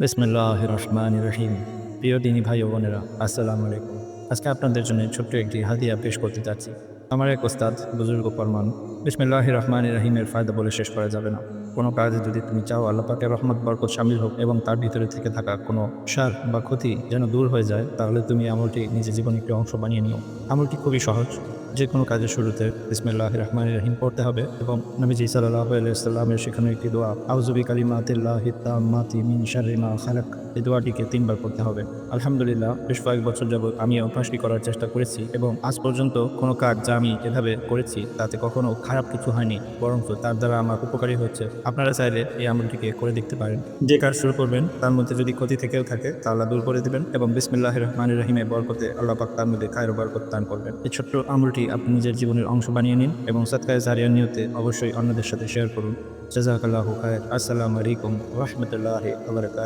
বিসমুল্লাহ রহমান রহিম প্রিয় দিনী ভাই ও বোনেরা, আসসালামু আলাইকুম। আজকে আপনাদের জন্য ছোট্ট একটি হাদিয়া পেশ করতে যাচ্ছি। আমার এক ওস্তাদ, বুজুর্গ ফরমান বিসমুল্লাহ রহমান রহিমের ফায়দা বলে শেষ করা যাবে না। কোনো কাজে যদি তুমি চাও, আল্লাহ পাকের রহমত, বরকত সামিল হোক এবং তার ভিতরে থেকে থাকা কোনো সার বা ক্ষতি যেন দূর হয়ে যায়, তাহলে তুমি আমলটি নিজের জীবনে একটি অংশ বানিয়ে নিও। আমলটি খুবই সহজ। যে কোনো কাজের শুরুতে বিসমিল্লাহ রহমান রহিম পড়তে হবে এবং নবীজি সাল্লাহ আলাইসাল্লামের সেখানে একটি দোয়া আউজুবি কালিমাতিল্লাহ মাতি মিন শারিমা খালাক। এই দোয়াটিকে তিনবার পড়তে হবে। আলহামদুলিল্লাহ, বেশ কয়েক বছর যাবত আমি অভ্যাসটি করার চেষ্টা করেছি এবং আজ পর্যন্ত কোনো কাজ যা আমি এভাবে করেছি তাতে কখনো খারাপ কিছু হয়নি বরং তার দ্বারা আমার উপকারী হচ্ছে। আপনারা চাইলে এই আমলটিকে করে দেখতে পারেন। যে কাজ শুরু করবেন, তার মধ্যে যদি ক্ষতি থেকেও থাকে, তা আল্লাহ দূর করে দিবেন এবং বিসমিল্লাহ রহমান রহিমে বরকতে আল্লাহ পাক তার মধ্যে খায়ের বরকত দান করবেন। এই ছোট্ট আমলটি আপনি নিজের জীবনের অংশ বানিয়ে নিন এবং সৎকায় জারিয়ার নিয়তে অবশ্যই অন্যদের সাথে শেয়ার করুন। জাজাকাল্লাহু খায়ের। আসসালামু আলাইকুম রহমতুল্লাহ আবরকাত